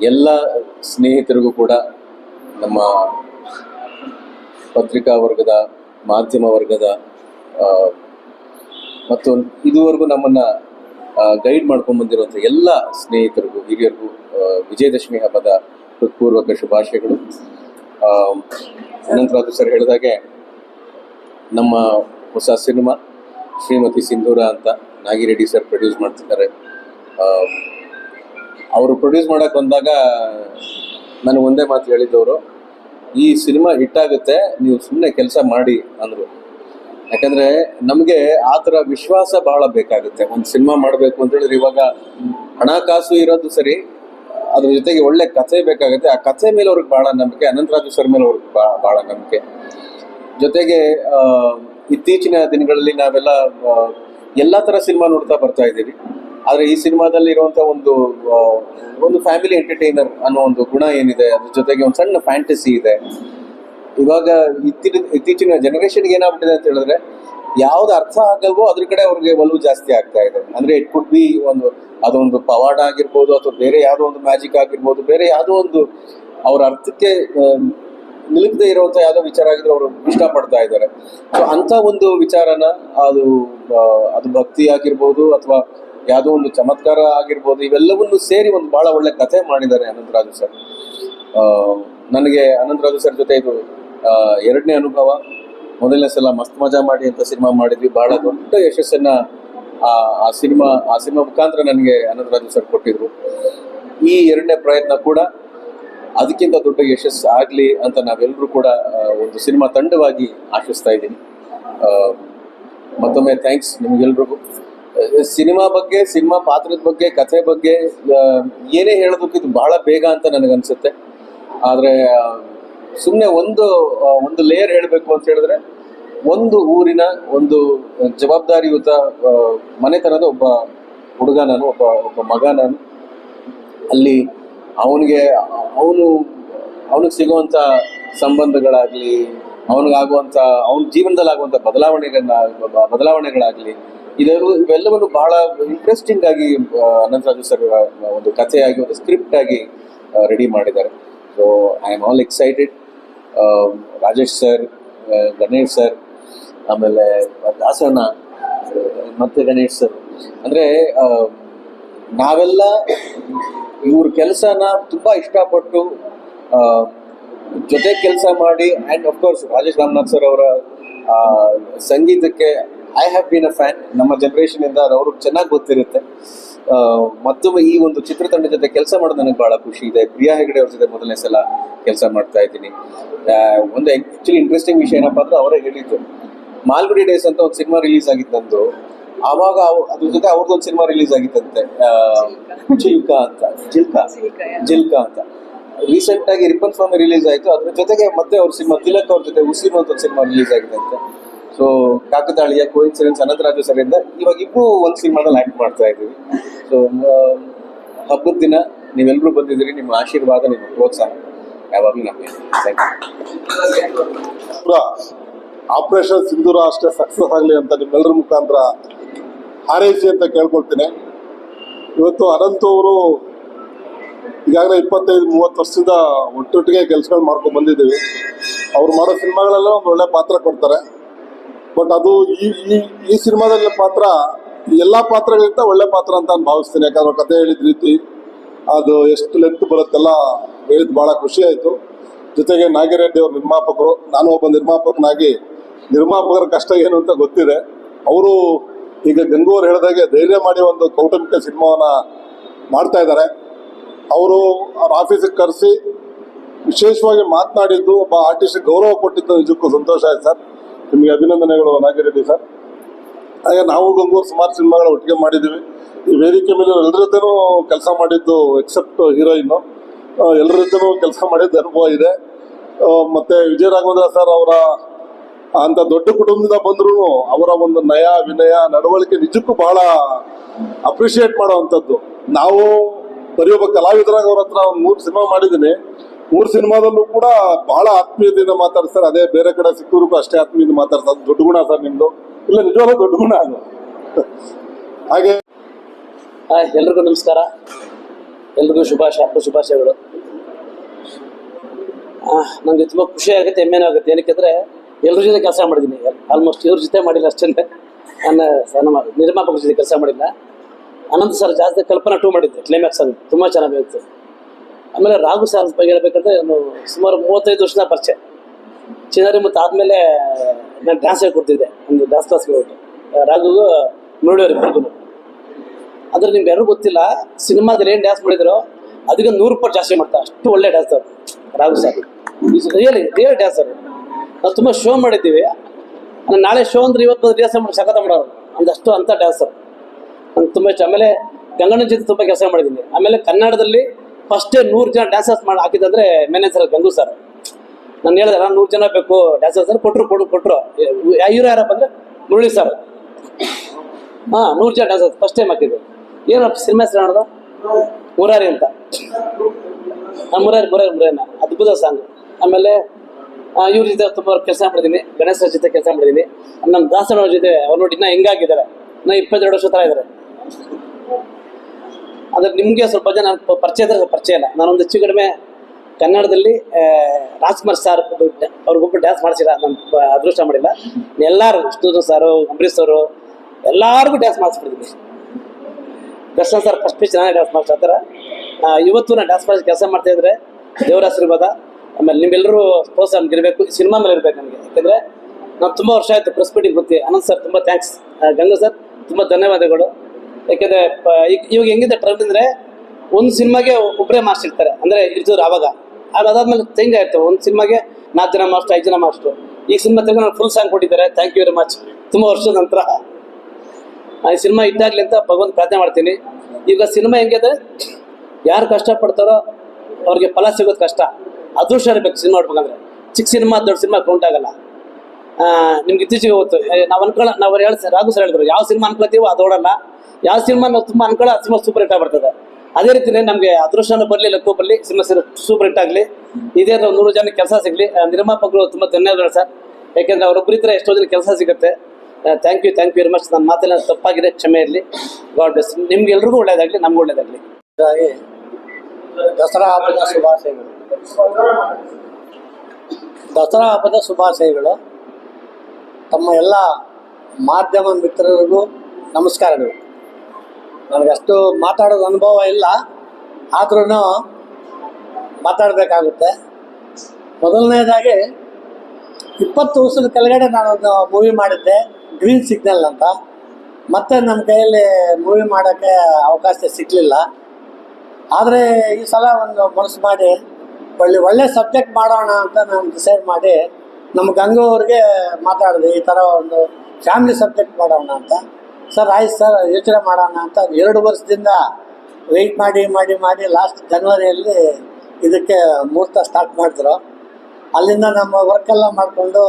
ಎಲ್ಲ ಸ್ನೇಹಿತರಿಗೂ ಕೂಡ ನಮ್ಮ ಪತ್ರಿಕಾ ವರ್ಗದ ಮಾಧ್ಯಮ ವರ್ಗದ ಮತ್ತು ಇದುವರೆಗೂ ನಮ್ಮನ್ನು ಗೈಡ್ ಮಾಡ್ಕೊಂಡು ಬಂದಿರುವಂಥ ಎಲ್ಲ ಸ್ನೇಹಿತರಿಗೂ ಹಿರಿಯರಿಗೂ ವಿಜಯದಶಮಿ ಹಬ್ಬದ ಹೃತ್ಪೂರ್ವಕ ಶುಭಾಶಯಗಳು. ಆ, ಅನಂತರ ಅದು ಸರ್ ಹೇಳಿದಾಗೆ ನಮ್ಮ ಹೊಸ ಸಿನಿಮಾ ಶ್ರೀಮತಿ ಸಿಂಧೂರ ಅಂತ ನಾಗಿರೆಡ್ಡಿ ಸರ್ ಪ್ರೊಡ್ಯೂಸ್ ಮಾಡ್ತಿದ್ದಾರೆ. ಅವರು ಪ್ರೊಡ್ಯೂಸ್ ಮಾಡಕ್ ಬಂದಾಗ ನನಗೆ ಒಂದೇ ಮಾತು ಹೇಳಿದ್ದವರು, ಈ ಸಿನಿಮಾ ಹಿಟ್ ಆಗುತ್ತೆ, ನೀವು ಸುಮ್ಮನೆ ಕೆಲಸ ಮಾಡಿ ಅಂದರು. ಯಾಕಂದ್ರೆ ನಮಗೆ ಆ ಥರ ವಿಶ್ವಾಸ ಬಹಳ ಬೇಕಾಗುತ್ತೆ. ಒಂದು ಸಿನಿಮಾ ಮಾಡಬೇಕು ಅಂತ ಹೇಳಿದ್ರೆ ಇವಾಗ ಹಣಕಾಸು ಇರೋದು ಸರಿ, ಅದ್ರ ಜೊತೆಗೆ ಒಳ್ಳೆ ಕಥೆ ಬೇಕಾಗುತ್ತೆ. ಆ ಕಥೆ ಮೇಲೆ ಅವ್ರಿಗೆ ಬಹಳ ನಂಬಿಕೆ ಅನಂತರಾಜು ಸರ್ ಮೇಲೆ ಅವ್ರಿಗೆ ಬಹಳ ನಂಬಿಕೆ. ಜೊತೆಗೆ ಇತ್ತೀಚಿನ ದಿನಗಳಲ್ಲಿ ನಾವೆಲ್ಲ ಎಲ್ಲ ಥರ ಸಿನಿಮಾ ನೋಡ್ತಾ ಬರ್ತಾ ಇದ್ದೀವಿ. ಆದ್ರೆ ಈ ಸಿನಿಮಾದಲ್ಲಿ ಇರುವಂತ ಒಂದು ಒಂದು ಫ್ಯಾಮಿಲಿ ಎಂಟರ್ಟೈನರ್ ಅನ್ನೋ ಒಂದು ಗುಣ ಏನಿದೆ, ಅದ್ರ ಜೊತೆಗೆ ಒಂದು ಸಣ್ಣ ಫ್ಯಾಂಟಸಿ ಇದೆ. ಇವಾಗ ಇತ್ತೀಚಿನ ಇತ್ತೀಚಿನ ಜನರೇಷನ್ಗೆ ಏನಾಗ್ಬಿಟ್ಟಿದೆ ಅಂತ ಹೇಳಿದ್ರೆ, ಯಾವ್ದು ಅರ್ಥ ಆಗಲ್ವೋ ಅದ್ರ ಕಡೆ ಅವ್ರಿಗೆ ಒಲವು ಜಾಸ್ತಿ ಆಗ್ತಾ ಇದೆ. ಅಂದ್ರೆ ಇಟ್ ಕುಡ್ ಬಿ ಒಂದು, ಅದೊಂದು ಪವಾಡ ಆಗಿರ್ಬೋದು ಅಥವಾ ಬೇರೆ ಯಾವುದೋ ಒಂದು ಮ್ಯಾಜಿಕ್ ಆಗಿರ್ಬೋದು, ಬೇರೆ ಯಾವುದೋ ಒಂದು ಅವ್ರ ಅರ್ಥಕ್ಕೆ ನಿಲುಕದೆ ಇರುವಂತ ಯಾವುದೋ ವಿಚಾರ ಆಗಿದ್ರೆ ಅವರು ಇಷ್ಟಪಡ್ತಾ ಇದ್ದಾರೆ. ಸೊ ಅಂತ ಒಂದು ವಿಚಾರನ ಅದು ಅದು ಭಕ್ತಿ ಆಗಿರ್ಬೋದು ಅಥವಾ ಯಾವುದೋ ಒಂದು ಚಮತ್ಕಾರ ಆಗಿರ್ಬೋದು, ಇವೆಲ್ಲವನ್ನು ಸೇರಿ ಒಂದು ಬಹಳ ಒಳ್ಳೆ ಕಥೆ ಮಾಡಿದ್ದಾರೆ ಅನಂತರಾಜು ಸರ್. ನನಗೆ ಅನಂತರಾಜು ಸರ್ ಜೊತೆ ಇದು ಎರಡನೇ ಅನುಭವ, ಮೊದಲನೇ ಸಲ ಮಸ್ತ್ ಮಜಾ ಮಾಡಿ ಅಂತ ಸಿನಿಮಾ ಮಾಡಿದ್ವಿ. ಬಹಳ ದೊಡ್ಡ ಯಶಸ್ಸನ್ನ ಆ ಆ ಸಿನಿಮಾ ಆ ಸಿನಿಮಾ ಮುಖಾಂತರ ನನಗೆ ಅನಂತರಾಜು ಸರ್ ಕೊಟ್ಟಿದ್ರು. ಈ ಎರಡನೇ ಪ್ರಯತ್ನ ಕೂಡ ಅದಕ್ಕಿಂತ ದೊಡ್ಡ ಯಶಸ್ಸು ಆಗಲಿ ಅಂತ ನಾವೆಲ್ಲರೂ ಕೂಡ ಒಂದು ಸಿನಿಮಾ ತಂಡವಾಗಿ ಆಶಿಸ್ತಾ ಇದ್ದೀನಿ. ಮತ್ತೊಮ್ಮೆ ಥ್ಯಾಂಕ್ಸ್ ನಿಮ್ಗೆಲ್ರಿಗೂ. ಸಿನಿಮಾ ಬಗ್ಗೆ, ಸಿನಿಮಾ ಪಾತ್ರದ ಬಗ್ಗೆ, ಕಥೆ ಬಗ್ಗೆ ಏನೇ ಹೇಳೋದಕ್ಕೆ ಇದು ಬಹಳ ಬೇಗ ಅಂತ ನನಗನ್ಸುತ್ತೆ. ಆದರೆ ಸುಮ್ಮನೆ ಒಂದು ಒಂದು ಲೇಯರ್ ಹೇಳಬೇಕು ಅಂತ ಹೇಳಿದ್ರೆ, ಒಂದು ಊರಿನ ಒಂದು ಜವಾಬ್ದಾರಿಯುತ ಮನೆತನದ ಒಬ್ಬ ಹುಡುಗ ನಾನು, ಒಬ್ಬ ಒಬ್ಬ ಮಗ ನಾನು. ಅಲ್ಲಿ ಅವನಿಗೆ, ಅವನು, ಅವನಿಗೆ ಸಿಗುವಂತ ಸಂಬಂಧಗಳಾಗ್ಲಿ ಅವನಿಗಾಗುವಂಥ ಅವನ ಜೀವನದಲ್ಲಿ ಆಗುವಂತ ಬದಲಾವಣೆಗಳನ್ನ ಬದಲಾವಣೆಗಳಾಗ್ಲಿ ಇದೆಲ್ಲ ಇವೆಲ್ಲವನ್ನು ಬಹಳ ಇಂಟ್ರೆಸ್ಟಿಂಗ್ ಆಗಿ ಅನಂತರಾಜು ಸರ್ ಒಂದು ಕಥೆಯಾಗಿ, ಒಂದು ಸ್ಕ್ರಿಪ್ಟ್ ಆಗಿ ರೆಡಿ ಮಾಡಿದ್ದಾರೆ. So I am all excited Rajesh sir Ganesh sir ಆಮೇಲೆ ದಾಸಣ್ಣ, ಮತ್ತೆ ಗಣೇಶ್ ಸರ್ ಅಂದ್ರೆ ನಾವೆಲ್ಲ ಇವ್ರ ಕೆಲಸನ ತುಂಬಾ ಇಷ್ಟಪಟ್ಟು ಜೊತೆ ಕೆಲಸ ಮಾಡಿ and course Rajesh Ramanath sir ಅವರ ಸಂಗೀತಕ್ಕೆ I have been a fan ನಮ್ಮ ಜನರೇಷನ್ ಇಂದ ಅದು ಅವ್ರಿಗೆ ಚೆನ್ನಾಗಿ ಗೊತ್ತಿರುತ್ತೆ. ಮತ್ತು ಮತ್ತೊಮ್ಮೆ ಈ ಒಂದು ಚಿತ್ರತಂಡ ಜೊತೆ ಕೆಲಸ ಮಾಡೋದು ನನಗೆ ಬಹಳ ಖುಷಿ ಇದೆ. ಪ್ರಿಯಾ ಹೆಗಡೆ ಅವ್ರ ಜೊತೆ ಮೊದಲನೇ ಸಲ ಕೆಲಸ ಮಾಡ್ತಾ ಇದ್ದೀನಿ. ಒಂದು ಆಕ್ಚುಲಿ ಇಂಟ್ರೆಸ್ಟಿಂಗ್ ವಿಷಯ ಏನಪ್ಪಾ ಅಂದ್ರೆ ಅವರೇ ಹೇಳಿದ್ದು. ಮಾಲ್ಗುಡಿ ಡೇಸ್ ಅಂತ ಒಂದು ಸಿನಿಮಾ ರಿಲೀಸ್ ಆಗಿತ್ತಂದು ಆವಾಗ ಅದ್ರ ಜೊತೆ ಅವ್ರದ್ದೊಂದು ಸಿನಿಮಾ ರಿಲೀಸ್ ಆಗಿತ್ತಂತೆ. ಜಿಲ್ಕಾ ಚಿಲ್ಕಾ ಅಂತ. ಜಿಲ್ಕಾ ಜಿಲ್ಕಾ ಅಂತ. ರೀಸೆಂಟ್ ಆಗಿ ರಿಪನ್ ಸ್ವಾಮಿ ರಿಲೀಸ್ ಆಯ್ತು. ಅದ್ರ ಜೊತೆಗೆ ಮತ್ತೆ ಅವ್ರ ಸಿನಿಮಾ ತಿಲಕ್ ಅವ್ರ ಜೊತೆ ಉಸಿರು ಅಂತ ಒಂದು ಸಿನಿಮಾ ರಿಲೀಸ್ ಆಗಿದಂತೆ ಸೊ ಕಾಕತಾಳೀಯ ಕೋಇನ್ಸಿಡೆನ್ಸ್ ಅನಂತರಾಜು ಸರ್ ಇಂದ ಇವಾಗ ಇಬ್ರು ಒಂದು ಸಿನಿಮಾದಲ್ಲಿ ಆಕ್ಟ್ ಮಾಡ್ತಾ ಇದ್ದೀವಿ. ಸೊ ಹಬ್ಬದ ದಿನ ನೀವೆಲ್ಲರೂ ಬಂದಿದ್ದೀರಿ, ನಿಮ್ಮ ಆಶೀರ್ವಾದ, ನಿಮ್ಮ ಪ್ರೋತ್ಸಾಹ ಯಾವಾಗಲೂ ನಮಗೆ. ಆಪರೇಷನ್ ಸಿಂಧೂರ ಅಷ್ಟೇ ಸಕ್ಸಸ್ ಆಗಲಿ ಅಂತ ನಿಮ್ಮೆಲ್ಲರ ಮುಖಾಂತರ ಹಾರೈಸಿ ಅಂತ ಕೇಳ್ಕೊಳ್ತೀನಿ. ಇವತ್ತು ಅನಂತ್ ಅವರು ಈಗಾಗಲೇ ಇಪ್ಪತ್ತೈದು, ಮೂವತ್ತು ವರ್ಷದಿಂದ ಒಟ್ಟೊಟ್ಟಿಗೆ ಕೆಲಸಗಳು ಮಾಡ್ಕೊಂಡು ಬಂದಿದ್ದೀವಿ. ಅವ್ರು ಮಾಡೋ ಸಿನಿಮಾಗಳೆಲ್ಲ ಒಂದು ಒಳ್ಳೆ ಪಾತ್ರ ಕೊಡ್ತಾರೆ. ಬಟ್ ಅದು ಈ ಈ ಈ ಸಿನಿಮಾದಲ್ಲಿ ಪಾತ್ರ ಎಲ್ಲ ಪಾತ್ರಗಳಿಂದ ಒಳ್ಳೆ ಪಾತ್ರ ಅಂತ ನಾನು ಭಾವಿಸ್ತೀನಿ. ಯಾಕಂದ್ರೆ ಕತೆ ಹೇಳಿದ ರೀತಿ ಅದು ಎಷ್ಟು ಲೆಂತ್ ಬರುತ್ತೆಲ್ಲ ಹೇಳಿದ್ ಭಾಳ ಖುಷಿ ಆಯ್ತು. ಜೊತೆಗೆ ನಾಗಿರೆಡ್ಡಿ ಅವರು ನಿರ್ಮಾಪಕರು, ನಾನು ಒಬ್ಬ ನಿರ್ಮಾಪಕನಾಗಿ, ನಿರ್ಮಾಪಕರ ಕಷ್ಟ ಏನು ಅಂತ ಗೊತ್ತಿದೆ. ಅವರು ಈಗ ಗಂಗೂರ್ ಹೇಳಿದಾಗೆ ಧೈರ್ಯ ಮಾಡಿ ಒಂದು ಕೌಟುಂಬಿಕ ಸಿನಿಮಾವನ್ನ ಮಾಡ್ತಾ ಇದ್ದಾರೆ. ಅವರು ಅವ್ರ ಆಫೀಸಿಗೆ ಕರೆಸಿ ವಿಶೇಷವಾಗಿ ಮಾತನಾಡಿದ್ದು ಒಬ್ಬ ಆರ್ಟಿಸ್ಟ್ ಗೌರವ ಕೊಟ್ಟಿದ್ದು ನಿಜಕ್ಕೂ ಸಂತೋಷ ಆಯ್ತು ಸರ್. ನಿಮಗೆ ಅಭಿನಂದನೆಗಳು ನಾಗಿರೆಡ್ಡಿ ಸರ್. ಹಾಗೆ ನಾವು ಗಂಗೂರ್ ಸುಮಾರು ಸಿನಿಮಾಗಳು ಒಟ್ಟಿಗೆ ಮಾಡಿದ್ದೀವಿ. ಈ ವೇದಿಕೆ ಮೇಲೆ ಎಲ್ಲರ ಜೊತೆನೂ ಕೆಲಸ ಮಾಡಿದ್ದು ಎಕ್ಸೆಪ್ಟ್ ಹೀರೋಯಿನ್ನು ಎಲ್ಲರ ಜೊತೆನೂ ಕೆಲಸ ಮಾಡಿದ್ದು ಅನುಭವ ಇದೆ. ಮತ್ತು ವಿಜಯ ರಾಘವೇಂದ್ರ ಸರ್ ಅವರ ಅಂತ ದೊಡ್ಡ ಕುಟುಂಬದಿಂದ ಬಂದರೂ ಅವರ ಒಂದು ನಯ, ವಿನಯ, ನಡವಳಿಕೆ ನಿಜಕ್ಕೂ ಬಹಳ ಅಪ್ರಿಷಿಯೇಟ್ ಮಾಡುವಂಥದ್ದು. ನಾವು ಬರೀ ಒಬ್ಬ ಕಲಾವಿದರಾಗ ಅವ್ರ ಹತ್ರ ಒಂದು ಮೂರು ಸಿನಿಮಾ ಮಾಡಿದ್ದೀನಿ. ಮೂರು ಸಿನಿಮಾದಲ್ಲೂ ಕೂಡ ಬಹಳ ಆತ್ಮೀಯತೆಯಿಂದ ಮಾತಾಡ್ತಾರೆ ಅದೇ ಬೇರೆ ಕಡೆ ಸಿಕ್ಕೂ ಅಷ್ಟೇ ಆತ್ಮೀಯದಿಂದ ಮಾತಾಡ್ತಾರೆ. ದೊಡ್ಡ ಗುಣ ಸರ್ ನಿಮ್ದು. ಇಲ್ಲ, ನಿಜವಾಗ್ಲೂ ದೊಡ್ಡ ಗುಣ ಅದು. ಹಾಗೆ ಎಲ್ರಿಗೂ ನಮಸ್ಕಾರ. ಎಲ್ರಿಗೂ ಶುಭಾಶಯ, ಹಬ್ಬ ಶುಭಾಶಯಗಳು. ನನಗೆ ತುಂಬ ಖುಷಿ ಆಗುತ್ತೆ, ಹೆಮ್ಮೆನೂ ಆಗುತ್ತೆ. ಏನಕ್ಕೆಂದರೆ ಎಲ್ಲರ ಜೊತೆ ಕೆಲಸ ಮಾಡಿದ್ದೀನಿ ಆಲ್ಮೋಸ್ಟ್ ಇವ್ರ ಜೊತೆ ಮಾಡಿಲ್ಲ ಅಷ್ಟೇ. ನನ್ನ ನಮ್ಮ ನಿರ್ಮಾಪಕ ಜೊತೆ ಕೆಲಸ ಮಾಡಿಲ್ಲ. ಅನಂತ ಸರ್ ಜಾಸ್ತಿ ಕಲ್ಪನಾ ಟೂ ಮಾಡಿದ್ದೆ ಕ್ಲೈಮ್ಯಾಕ್ಸ್ ಅಲ್ಲಿ. ತುಂಬ ಚೆನ್ನಾಗಿತ್ತು ಆಮೇಲೆ ರಾಘು ಸರ್ ಬಗ್ಗೆ ಹೇಳ್ಬೇಕಂದ್ರೆ ಒಂದು ಸುಮಾರು ಮೂವತ್ತೈದು ವರ್ಷದ ಪರಿಚಯ. ಚಿನ್ನರಿ ಮತ್ತು ಆದಮೇಲೆ ನಾನು ಡ್ಯಾನ್ಸ್ ಹೇಳ್ಕೊಡ್ತಿದ್ದೆ ಒಂದು ಡ್ಯಾನ್ಸ್ ಕ್ಲಾಸ್ ಹೋಗ್ಬಿಟ್ಟು. ರಾಘು ಮುರುಳಿಯವ್ರು ಇಬ್ಬರಿಗೂ ಅಂದ್ರೆ ನಿಮ್ಗೆ ಯಾರು ಗೊತ್ತಿಲ್ಲ, ಸಿನಿಮಾದಲ್ಲಿ ಏನು ಡ್ಯಾನ್ಸ್ ಮಾಡಿದ್ರು? ಅದಕ್ಕೆ ನೂರು ರೂಪಾಯಿ ಜಾಸ್ತಿ ಮಾಡ್ತಾರೆ, ಅಷ್ಟು ಒಳ್ಳೆ dancer Raghu sir really real dancer ನಾವು ತುಂಬ ಶೋ ಮಾಡಿದ್ದೀವಿ. ನಾಳೆ ಶೋ ಅಂದ್ರೆ ಇವತ್ತು ರಿಹರ್ಸಲ್ ಮಾಡಿ ಸಖತ ಮಾಡೋರು. ಒಂದಷ್ಟು ಅಂಥ ಡ್ಯಾನ್ಸರ್ ನಂಗೆ ತುಂಬ ಇಷ್ಟ. ಆಮೇಲೆ ಗಂಗಣ್ಣ ಜೊತೆ ತುಂಬ ಕೆಲಸ ಮಾಡಿದ್ದೀನಿ. ಆಮೇಲೆ ಕನ್ನಡದಲ್ಲಿ ಫಸ್ಟೇ ನೂರು ಜನ ಡ್ಯಾನ್ಸರ್ಸ್ ಮಾಡಿ ಹಾಕಿದಂದ್ರೆ ಮ್ಯಾನೇಜರ್ ಗಂಗು ಸರ್ ನಾನು ಹೇಳಿದೆ, ನಾನು ನೂರು ಜನ ಬೇಕು ಡ್ಯಾನ್ಸರ್ಸ್ ಅಂದ್ರೆ ಕೊಟ್ಟರು ಕೊಡು ಕೊಟ್ಟರು ಇವರು ಯಾರಪ್ಪ ಅಂದರೆ ಮುರಳಿ ಸರ್ ಹಾಂ, ನೂರು ಜನ ಡ್ಯಾನ್ಸಸ್ ಫಸ್ಟ್ ಟೈಮ್ ಹಾಕಿದ್ದು. ಏನಪ್ಪ ಸಿನಿಮಾ ಹೆಸರು ನೋಡ್ದು ಮುರಾರಿ ಅಂತ. ಹಾಂ ಮುರಾರಿ ಮುರಾರಿ, ಮುರಾರಿನ. ಅದ್ಭುತ ಸಾಂಗ್ ಆಮೇಲೆ ಇವ್ರ ಜೊತೆ ತುಂಬ ಕೆಲಸ ಮಾಡಿದ್ದೀನಿ ಗಣೇಶ ಜೊತೆ ಕೆಲಸ ಮಾಡಿದ್ದೀನಿ ನಮ್ಮ ದಾಸನವ್ರ ಜೊತೆ, ಅವ್ರು ನೋಡಿ ಇನ್ನೂ ಹೆಂಗಾಗಿದ್ದಾರೆ. ಇನ್ನೂ ಇಪ್ಪತ್ತೆರಡು ವರ್ಷ ಥರ ಇದ್ದಾರೆ ಆದರೆ ನಿಮಗೆ ಸ್ವಲ್ಪ ಜನ ಪರಿಚಯ ಪರಿಚಯ ಇಲ್ಲ. ನಾನೊಂದು ಹೆಚ್ಚು ಕಡಿಮೆ ಕನ್ನಡದಲ್ಲಿ ರಾಜ್ಕುಮಾರ್ ಸರ್ ಅವ್ರಿಗೊಬ್ಬರು ಡ್ಯಾನ್ಸ್ ಮಾಡಿಸಿಲ್ಲ ನಾನು ಅದೃಷ್ಟ ಮಾಡಿಲ್ಲ. ಎಲ್ಲರೂ ವಿಷ್ಣು ಸರು ಅಂಬರೀಶ್ ಅವರು ಎಲ್ಲರಿಗೂ ಡ್ಯಾನ್ಸ್ ಮಾಡಿಸ್ಬಿಟ್ಟಿದ್ದೀನಿ ದರ್ಶನ್ ಸರ್ ಫಸ್ಟ್ ಚೆನ್ನಾಗಿ ಡ್ಯಾನ್ಸ್ ಮಾಡ್ತಾ ಇರ್ತಾರೆ ಇವತ್ತು ನಾನು ಡ್ಯಾನ್ಸ್ ಮಾಡಿ ಕೆಲಸ ಮಾಡ್ತಾ ಇದ್ರೆ ದೇವರ ಆಶೀರ್ವಾದ, ಆಮೇಲೆ ನಿಮ್ಮೆಲ್ಲರೂ ಪ್ರೋತ್ಸಾಹ ಇರಬೇಕು ಸಿನಿಮಾ ಮೇಲೆ ಇರಬೇಕು ನನಗೆ. ಯಾಕಂದರೆ ನಾನು ತುಂಬ ವರ್ಷ ಆಯಿತು ಪ್ರೆಸ್ ಮೀಟಿಂಗ್ ಗೊತ್ತಿ ಅನಂತ್ ಸರ್ ತುಂಬ ಥ್ಯಾಂಕ್ಸ್ ಗಂಗಾ ಸರ್ ತುಂಬ ಧನ್ಯವಾದಗಳು. ಯಾಕೆಂದರೆ ಇವಾಗ ಹೆಂಗಿದೆ ಟ್ರೆಂಡ್ ಅಂದರೆ ಒಂದು ಸಿನಿಮಾಗೆ ಒಬ್ಬರೇ ಮಾಸ್ಟರ್ ಇರ್ತಾರೆ. ಅಂದರೆ ಇರ್ತಿದ್ರು ಆವಾಗ ಅದು ಅದಾದ್ಮೇಲೆ ಚೇಂಜ್ ಆಯಿತು. ಒಂದು ಸಿನಿಮಾಗೆ ನಾಲ್ಕು ಜನ ಮಾಸ್ಟರ್ ಐದು ಜನ ಮಾಸ್ಟ್ರು ಈ ಸಿನಿಮಾ ತೆಗೆದು ನಾನು ಫುಲ್ ಸಾಂಗ್ ಕೊಟ್ಟಿದ್ದಾರೆ. ಥ್ಯಾಂಕ್ ಯು ವೆರಿ ಮಚ್ ತುಂಬ ವರ್ಷದ ನಂತರ. ಈ ಸಿನಿಮಾ ಇಟ್ಟಾಗ್ಲಿ ಅಂತ ಭಗವಂತ ಪ್ರಾರ್ಥನೆ ಮಾಡ್ತೀನಿ. ಈಗ ಸಿನಿಮಾ ಹೆಂಗಿದೆ ಯಾರು ಕಷ್ಟಪಡ್ತಾರೋ ಅವ್ರಿಗೆ ಫಲ ಸಿಗೋದು ಕಷ್ಟ. ಅದೃಷ್ಟ ಇರಬೇಕು ಸಿನಿಮಾ ನೋಡ್ಬೇಕಂದ್ರೆ. ಚಿಕ್ಕ ಸಿನಿಮಾ, ದೊಡ್ಡ ಸಿನಿಮಾ ಕೌಂಟ್ ಆಗಲ್ಲ. ನಿಮ್ಗೆ ಇತ್ತೀಚೆಗೆ ಗೊತ್ತು. ನಾವು ಅನ್ಕೊಳ್ಳ ನಾವು ಹೇಳಿ, ರಾಘು ಸರ್ ಹೇಳಿದ್ರು, ಯಾವ ಸಿನಿಮಾ ಅನ್ಕೊಳ್ತೀವೋ ಅದು ಓಡಲ್ಲ ಯಾವ ಸಿನಿಮಾ ನಾವು ತುಂಬ ಅನ್ಕೊಳ್ಳೋ ಆ ಸಿನಿಮಾ ಸೂಪರ್ ಹಿಟ್ ಆಗ್ಬಿಡ್ತದೆ. ಅದೇ ರೀತಿನೇ ನಮಗೆ ಅದೃಷ್ಟನೂ ಬರಲಿ, ಲಕ್ಕು ಬರಲಿ, ಸಿನಿಮಾ ಸೂಪರ್ ಹಿಟ್ ಆಗಲಿ. ಇದೇ ನೂರು ಜನ ಕೆಲಸ ಸಿಗಲಿ. ನಿರ್ಮಾಪಕರು ತುಂಬ ಧನ್ಯವಾದಗಳು ಸರ್. ಯಾಕೆಂದ್ರೆ ಅವರೊಬ್ಬರ ಇದ್ರೆ ಎಷ್ಟೋ ಜನ ಕೆಲಸ ಸಿಗುತ್ತೆ. Thank you thank you very much ನನ್ನ ಮಾತೆಲ್ಲ ತಪ್ಪಾಗಿದೆ, ಕ್ಷಮೆ ಇರಲಿ. ಗಾಡ್ ಬ್ಲೆಸ್ ನಿಮ್ಗೆ ಎಲ್ರಿಗೂ ಒಳ್ಳೇದಾಗಲಿ, ನಮ್ಗೆ ಒಳ್ಳೇದಾಗಲಿ. ಹಾಗಾಗಿ ದಸರಾ ಹಬ್ಬದ ಶುಭಾಶಯಗಳು. ದಸರಾ ಹಬ್ಬದ ಶುಭಾಶಯಗಳು. ತಮ್ಮ ಎಲ್ಲ ಮಾಧ್ಯಮ ಮಿತ್ರರಿಗೂ ನಮಸ್ಕಾರಗಳು. ನನಗಷ್ಟು ಮಾತಾಡೋದು ಅನುಭವ ಇಲ್ಲ. ಆದ್ರೂ ಮಾತಾಡಬೇಕಾಗುತ್ತೆ. ಮೊದಲನೇದಾಗಿ ಇಪ್ಪತ್ತು ವರ್ಷದ ಕೆಳಗಡೆ ನಾನೊಂದು ಮೂವಿ ಮಾಡಿದ್ದೆ ಗ್ರೀನ್ ಸಿಗ್ನಲ್ ಅಂತ. ಮತ್ತೆ ನಮ್ಮ ಕೈಯಲ್ಲಿ ಮೂವಿ ಮಾಡೋಕ್ಕೆ ಅವಕಾಶ ಸಿಗಲಿಲ್ಲ. ಆದರೆ ಈ ಸಲ ಒಂದು ಮನಸ್ಸು ಮಾಡಿ, ಒಳ್ಳೆ ಒಳ್ಳೆ ಸಬ್ಜೆಕ್ಟ್ ಮಾಡೋಣ ಅಂತ ನಾನು ಡಿಸೈಡ್ ಮಾಡಿ, ನಮ್ಮ ಗಂಗು ಅವ್ರಿಗೆ ಮಾತಾಡಿದೆ, ಈ ಥರ ಒಂದು ಫ್ಯಾಮಿಲಿ ಸಬ್ಜೆಕ್ಟ್ ಮಾಡೋಣ ಅಂತ. ಸರ್, ಆಯ್ತು ಸರ್, ಯೋಚನೆ ಮಾಡೋಣ ಅಂತ ಎರಡು ವರ್ಷದಿಂದ ವೆಯ್ಟ್ ಮಾಡಿ ಮಾಡಿ ಮಾಡಿ ಲಾಸ್ಟ್ ಜನವರಿಯಲ್ಲಿ ಇದಕ್ಕೆ ಮುಹೂರ್ತ ಸ್ಟಾರ್ಟ್ ಮಾಡಿದ್ರು. ಅಲ್ಲಿಂದ ನಮ್ಮ ವರ್ಕೆಲ್ಲ ಮಾಡಿಕೊಂಡು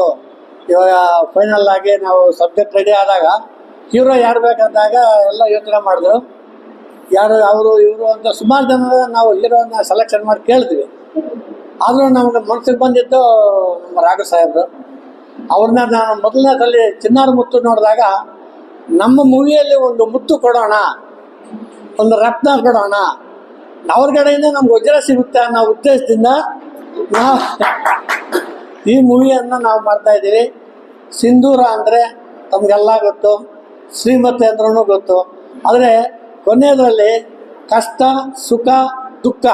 ಇವಾಗ ಫೈನಲ್ ಆಗಿ ನಾವು ಸಬ್ಜೆಕ್ಟ್ ರೆಡಿ ಆದಾಗ ಹೀರೋ ಯಾರು ಬೇಕಂದಾಗ ಎಲ್ಲ ಯೋಚನೆ ಮಾಡಿದ್ರು. ಯಾರು, ಅವರು, ಇವರು ಅಂತ ಸುಮಾರು ಜನ ನಾವು ಹೀರೋನ ಸೆಲೆಕ್ಷನ್ ಮಾಡಿ ಕೇಳಿದ್ವಿ. ಆದರೂ ನಮಗೆ ಮನಸ್ಸಿಗೆ ಬಂದಿದ್ದು ನಮ್ಮ ರಾಘು ಸಾಹೇಬ್ರು. ಅವ್ರನ್ನ ನಾನು ಮೊದಲನೇ ಸಲ ಚಿನ್ನಾರ ಮುತ್ತು ನೋಡಿದಾಗ ನಮ್ಮ ಮೂವಿಯಲ್ಲಿ ಒಂದು ಮುತ್ತು ಕೊಡೋಣ, ಒಂದು ರತ್ನ ಕೊಡೋಣ, ಅವ್ರ ಕಡೆಯಿಂದ ನಮ್ಗೆ ವಜ್ರ ಸಿಗುತ್ತೆ ಅನ್ನೋ ಉದ್ದೇಶದಿಂದ ಈ ಮೂವಿಯನ್ನು ನಾವು ಮಾಡ್ತಾ ಇದ್ದೀವಿ. ಸಿಂಧೂರ ಅಂದರೆ ತಮಗೆಲ್ಲ ಗೊತ್ತು, ಶ್ರೀಮತಿ ಅಂದ್ರೂ ಗೊತ್ತು. ಆದರೆ ಕೊನೆಯದರಲ್ಲಿ ಕಷ್ಟ, ಸುಖ, ದುಃಖ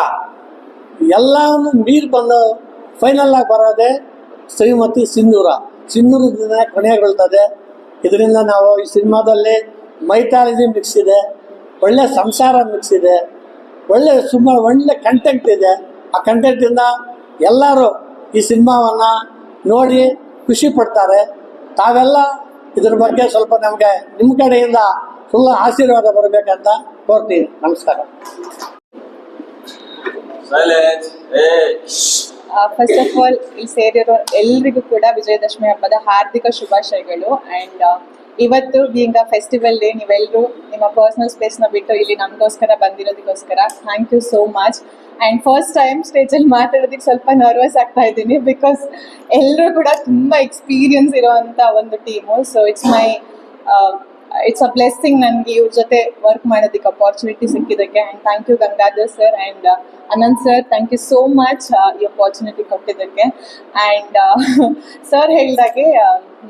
ಎಲ್ಲವನ್ನು ಮೀರಿ ಬಂದು ಫೈನಲ್ ಆಗಿ ಬರೋದೇ ಶ್ರೀಮತಿ ಸಿಂಧೂರ. ಸಿಂಧೂರದಿಂದ ಕೊನೆಗೊಳ್ತದೆ ಇದರಿಂದ ನಾವು ಈ ಸಿನಿಮಾದಲ್ಲಿ ಮೈಥಾಲಜಿ ಮಿಕ್ಸ್ ಇದೆ, ಒಳ್ಳೆ ಸಂಸಾರ ಮಿಕ್ಸ್ ಇದೆ, ಒಳ್ಳೆ ಸುಮಾರು ಒಳ್ಳೆ ಕಂಟೆಂಟ್ ಇದೆ. ಆ ಕಂಟೆಂಟಿಂದ ಎಲ್ಲರೂ ಈ ಸಿನಿಮಾವನ್ನು ನೋಡಿ ಖುಷಿ ಪಡ್ತಾರೆ. ತಾವೆಲ್ಲ ಇದ್ರ ಬಗ್ಗೆ ಸ್ವಲ್ಪ ನಮಗೆ ನಿಮ್ಮ ಕಡೆಯಿಂದ ಫುಲ್ ಆಶೀರ್ವಾದ ಬರಬೇಕಂತ ಕೋರ್ತೀನಿ. ನಮಸ್ಕಾರ. ಫಸ್ಟ್ ಆಫ್ ಆಲ್ ಇಲ್ಲಿ ಸೇರಿರೋ ಎಲ್ರಿಗೂ ಕೂಡ ವಿಜಯದಶಮಿ ಹಬ್ಬದ ಹಾರ್ದಿಕ ಶುಭಾಶಯಗಳು. ಆ್ಯಂಡ್ ಇವತ್ತು ಬೀಂಗ್ ಫೆಸ್ಟಿವಲ್ ಡೇ ನೀವೆಲ್ಲರೂ ನಿಮ್ಮ ಪರ್ಸನಲ್ ಸ್ಪೇಸ್ನ ಬಿಟ್ಟು ಇಲ್ಲಿ ನಮಗೋಸ್ಕರ ಬಂದಿರೋದಕ್ಕೋಸ್ಕರ thank you so much and first time ಸ್ಟೇಜಲ್ಲಿ ಮಾತಾಡೋದಕ್ಕೆ ಸ್ವಲ್ಪ ನರ್ವಸ್ ಆಗ್ತಾ ಇದ್ದೀನಿ ಬಿಕಾಸ್ ಎಲ್ಲರೂ ಕೂಡ ತುಂಬ ಎಕ್ಸ್ಪೀರಿಯನ್ಸ್ ಇರೋವಂಥ ಒಂದು team so it's my it's a blessing ನನಗೆ ಇವ್ರ ಜೊತೆ ವರ್ಕ್ ಮಾಡೋದಕ್ಕೆ opportunity ಸಿಕ್ಕಿದ್ದಕ್ಕೆ. And thank you Gangadhar sir and Anant sir thank you so much ಈ ಅಪಾರ್ಚುನಿಟಿ ಕೊಟ್ಟಿದ್ದಕ್ಕೆ. ಆ್ಯಂಡ್ ಸರ್ ಹೇಳಿದಾಗೆ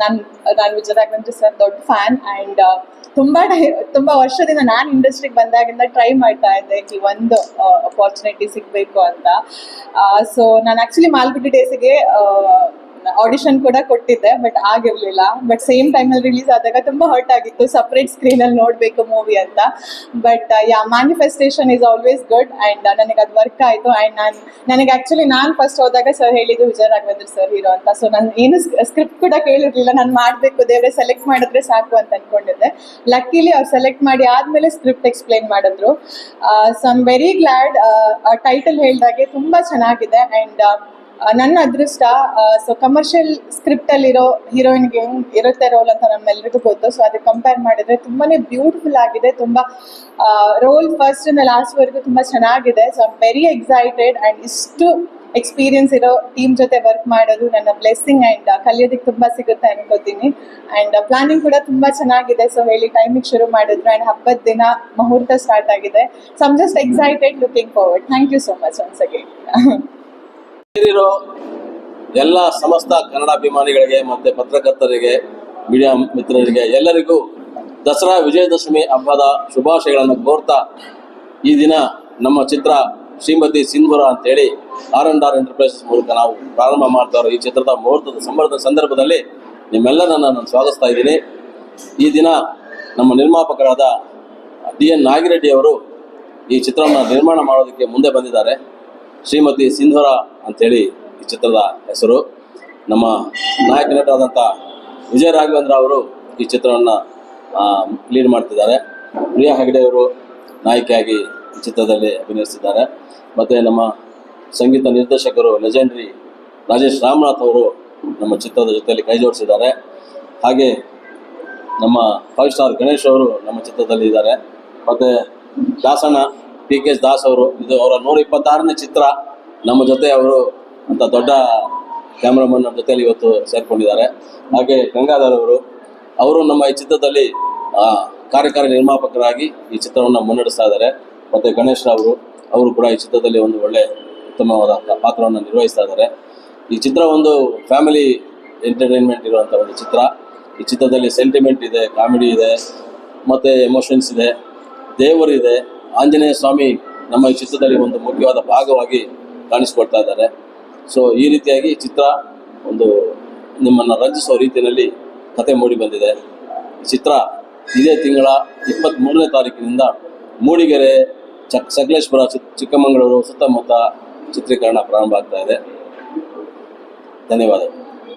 ನಾನು ನಾನು ವಿಜಯ ರಾಘವೇಂದ್ರ ಸರ್ ದೊಡ್ಡ ಫ್ಯಾನ್ ಆ್ಯಂಡ್ ತುಂಬ ಟೈ, ತುಂಬ ವರ್ಷದಿಂದ ನಾನು ಇಂಡಸ್ಟ್ರಿಗೆ ಬಂದಾಗಿಂದ ಟ್ರೈ ಮಾಡ್ತಾ ಇದ್ದೆ. ಈ ಒಂದು ಅಪಾರ್ಚುನಿಟಿ ಸಿಗಬೇಕು ಅಂತ. ಸೊ ನಾನು ಆ್ಯಕ್ಚುಲಿ ಮಾಲ್ಗುಡಿ ಡೇಸಿಗೆ ಆಡಿಷನ್ ಕೂಡ ಕೊಟ್ಟಿದ್ದೆ ಬಟ್ ಆಗಿರಲಿಲ್ಲ. ಬಟ್ ಸೇಮ್ ಟೈಮಲ್ಲಿ ರಿಲೀಸ್ ಆದಾಗ ತುಂಬ ಹರ್ಟ್ ಆಗಿತ್ತು ಸಪ್ರೇಟ್ ಸ್ಕ್ರೀನಲ್ಲಿ ನೋಡಬೇಕು ಮೂವಿ ಅಂತ. But yeah manifestation is always good and ನನಗೆ ಅದು ವರ್ಕ್ ಆಯಿತು ಆ್ಯಂಡ್ ನಾನು, ನನಗೆ ಆಕ್ಚುಲಿ ನಾನು ಫಸ್ಟ್ ಹೋದಾಗ ಸರ್ ಹೇಳಿದ್ದು ವಿಜಯ ರಾಘವೇಂದ್ರ ಸರ್ ಹೀರೋ ಅಂತ. ಸೊ ನಾನು ಏನು ಸ್ಕ್ರಿಪ್ಟ್ ಕೂಡ ಕೇಳಿರಲಿಲ್ಲ, ನಾನು ಮಾಡಬೇಕು, ದೇವ್ರೆ ಸೆಲೆಕ್ಟ್ ಮಾಡಿದ್ರೆ ಸಾಕು ಅಂತ ಅಂದ್ಕೊಂಡಿದ್ದೆ ಲಕ್ಕಿಲಿ ಅವ್ರು ಸೆಲೆಕ್ಟ್ ಮಾಡಿ ಆದಮೇಲೆ ಸ್ಕ್ರಿಪ್ಟ್ ಎಕ್ಸ್ಪ್ಲೈನ್ ಮಾಡಿದ್ರು. So I'm very glad title ಹೇಳಿದಾಗೆ ತುಂಬ ಚೆನ್ನಾಗಿದೆ ಆ್ಯಂಡ್ ನನ್ನ ಅದೃಷ್ಟ ಸೊ ಕಮರ್ಷಿಯಲ್ ಸ್ಕ್ರಿಪ್ಟಲ್ಲಿರೋ ಹೀರೋಯಿನ್ಗೆ ಹೆಂಗ್ ಇರುತ್ತೆ ರೋಲ್ ಅಂತ ನಮ್ಮೆಲ್ರಿಗೂ ಗೊತ್ತು. ಸೊ ಅದಕ್ಕೆ ಕಂಪೇರ್ ಮಾಡಿದ್ರೆ ತುಂಬಾನೇ ಬ್ಯೂಟಿಫುಲ್ ಆಗಿದೆ, ತುಂಬ ರೋಲ್ ಫಸ್ಟಿಂದ ಲಾಸ್ಟ್ವರೆಗೂ ತುಂಬ ಚೆನ್ನಾಗಿದೆ. So I'm very excited and ಇಷ್ಟು ಎಕ್ಸ್ಪೀರಿಯನ್ಸ್ ಇರೋ ಟೀಮ್ ಜೊತೆ ವರ್ಕ್ ಮಾಡೋದು ನನ್ನ ಬ್ಲೆಸ್ಸಿಂಗ್ ಆ್ಯಂಡ್ ಕಲಿಯೋದಕ್ಕೆ ತುಂಬ ಸಿಗುತ್ತೆ ಅನ್ಕೋತೀನಿ. ಆ್ಯಂಡ್ ಪ್ಲಾನಿಂಗ್ ಕೂಡ ತುಂಬ ಚೆನ್ನಾಗಿದೆ. ಸೊ ಹೇಳಿ ಟೈಮಿಗೆ ಶುರು ಮಾಡಿದ್ರು ಆ್ಯಂಡ್ ಹಬ್ಬದ ದಿನ ಮುಹೂರ್ತ ಸ್ಟಾರ್ಟ್ ಆಗಿದೆ. So I'm just excited looking forward thank you so much once again ಸೇರಿರೋ ಎಲ್ಲ ಸಮಸ್ತ ಕನ್ನಡಾಭಿಮಾನಿಗಳಿಗೆ ಮತ್ತೆ ಪತ್ರಕರ್ತರಿಗೆ, ಮೀಡಿಯಾ ಮಿತ್ರರಿಗೆ ಎಲ್ಲರಿಗೂ ದಸರಾ ವಿಜಯದಶಮಿ ಹಬ್ಬದ ಶುಭಾಶಯಗಳನ್ನು ಕೋರ್ತಾ ಈ ದಿನ ನಮ್ಮ ಚಿತ್ರ ಶ್ರೀಮತಿ ಸಿಂಧೂರ ಅಂತೇಳಿ ಆರ್ ಅಂಡ್ ಆರ್ ಎಂಟರ್ಪ್ರೈಸಸ್ ಮೂಲಕ ನಾವು ಪ್ರಾರಂಭ ಮಾಡ್ತಾ ಇರೋ ಈ ಚಿತ್ರದ ಮುಹೂರ್ತದ ಸಂಬಳದ ಸಂದರ್ಭದಲ್ಲಿ ನಿಮ್ಮೆಲ್ಲರನ್ನ ನಾನು ಸ್ವಾಗತಿಸ್ತಾ ಇದ್ದೀನಿ. ಈ ದಿನ ನಮ್ಮ ನಿರ್ಮಾಪಕರಾದ ಡಿ ಎನ್ ನಾಗಿರೆಡ್ಡಿ ಅವರು ಈ ಚಿತ್ರವನ್ನು ನಿರ್ಮಾಣ ಮಾಡೋದಕ್ಕೆ ಮುಂದೆ ಬಂದಿದ್ದಾರೆ. ಶ್ರೀಮತಿ ಸಿಂಧೂರ ಅಂತೇಳಿ ಈ ಚಿತ್ರದ ಹೆಸರು. ನಮ್ಮ ನಾಯಕ ನಟರಾದಂಥ ವಿಜಯ ರಾಘವೇಂದ್ರ ಅವರು ಈ ಚಿತ್ರವನ್ನು ಲೀಡ್ ಮಾಡ್ತಿದ್ದಾರೆ. ಪ್ರಿಯಾ ಹೆಗಡೆ ಅವರು ನಾಯಕಿಯಾಗಿ ಈ ಚಿತ್ರದಲ್ಲಿ ಅಭಿನಯಿಸಿದ್ದಾರೆ. ಮತ್ತು ನಮ್ಮ ಸಂಗೀತ ನಿರ್ದೇಶಕರು ಲೆಜೆಂಡ್ರಿ ರಾಜೇಶ್ ರಾಮನಾಥ್ ಅವರು ನಮ್ಮ ಚಿತ್ರದ ಜೊತೆಯಲ್ಲಿ ಕೈ ಜೋಡಿಸಿದ್ದಾರೆ. ಹಾಗೆ ನಮ್ಮ ಫೈವ್ ಸ್ಟಾರ್ ಗಣೇಶ್ ಅವರು ನಮ್ಮ ಚಿತ್ರದಲ್ಲಿ ಇದ್ದಾರೆ ಮತ್ತು ದಾಸಣ್ಣ ಟಿ ಕೆ ದಾಸ್ ಅವರು, ಇದು ಅವರ ನೂರ ಇಪ್ಪತ್ತಾರನೇ ಚಿತ್ರ. ನಮ್ಮ ಜೊತೆ ಅವರು ಅಂತ ದೊಡ್ಡ ಕ್ಯಾಮ್ರಾಮನ್ ನಮ್ಮ ಜೊತೆಯಲ್ಲಿ ಇವತ್ತು ಸೇರ್ಕೊಂಡಿದ್ದಾರೆ. ಹಾಗೆ ಗಂಗಾಧರ್ ಅವರು ಅವರು ನಮ್ಮ ಈ ಚಿತ್ರದಲ್ಲಿ ಕಾರ್ಯಕಾರಿ ನಿರ್ಮಾಪಕರಾಗಿ ಈ ಚಿತ್ರವನ್ನು ಮುನ್ನಡೆಸ್ತಾ ಇದ್ದಾರೆ. ಮತ್ತು ಗಣೇಶ್ ಅವರು ಅವರು ಕೂಡ ಈ ಚಿತ್ರದಲ್ಲಿ ಒಂದು ಒಳ್ಳೆ ಉತ್ತಮವಾದ ಪಾತ್ರವನ್ನು ನಿರ್ವಹಿಸ್ತಾ ಇದ್ದಾರೆ. ಈ ಚಿತ್ರ ಒಂದು ಫ್ಯಾಮಿಲಿ ಎಂಟರ್ಟೈನ್ಮೆಂಟ್ ಇರುವಂಥ ಒಂದು ಚಿತ್ರ. ಈ ಚಿತ್ರದಲ್ಲಿ ಸೆಂಟಿಮೆಂಟ್ ಇದೆ, ಕಾಮಿಡಿ ಇದೆ, ಮತ್ತು ಎಮೋಷನ್ಸ್ ಇದೆ ದೇವರಿದೆ ಆಂಜನೇಯ ಸ್ವಾಮಿ ನಮ್ಮ ಈ ಚಿತ್ರದಲ್ಲಿ ಒಂದು ಮುಖ್ಯವಾದ ಭಾಗವಾಗಿ ಕಾಣಿಸ್ಕೊಳ್ತಾ ಇದ್ದಾರೆ. ಸೊ ಈ ರೀತಿಯಾಗಿ ಚಿತ್ರ ಒಂದು ನಿಮ್ಮನ್ನು ರಂಜಿಸುವ ರೀತಿಯಲ್ಲಿ ಕತೆ ಮೂಡಿ ಬಂದಿದೆ. ಚಿತ್ರ ಇದೇ ತಿಂಗಳ ಇಪ್ಪತ್ತ್ಮೂರನೇ ತಾರೀಕಿನಿಂದ ಮೂಡಿಗೆರೆ ಚಕ್ ಸಕಲೇಶ್ವರ ಚಿಕ್, ಚಿಕ್ಕಮಗಳೂರು ಸುತ್ತಮುತ್ತ ಚಿತ್ರೀಕರಣ ಪ್ರಾರಂಭ ಆಗ್ತಾ ಇದೆ. ಧನ್ಯವಾದಗಳು.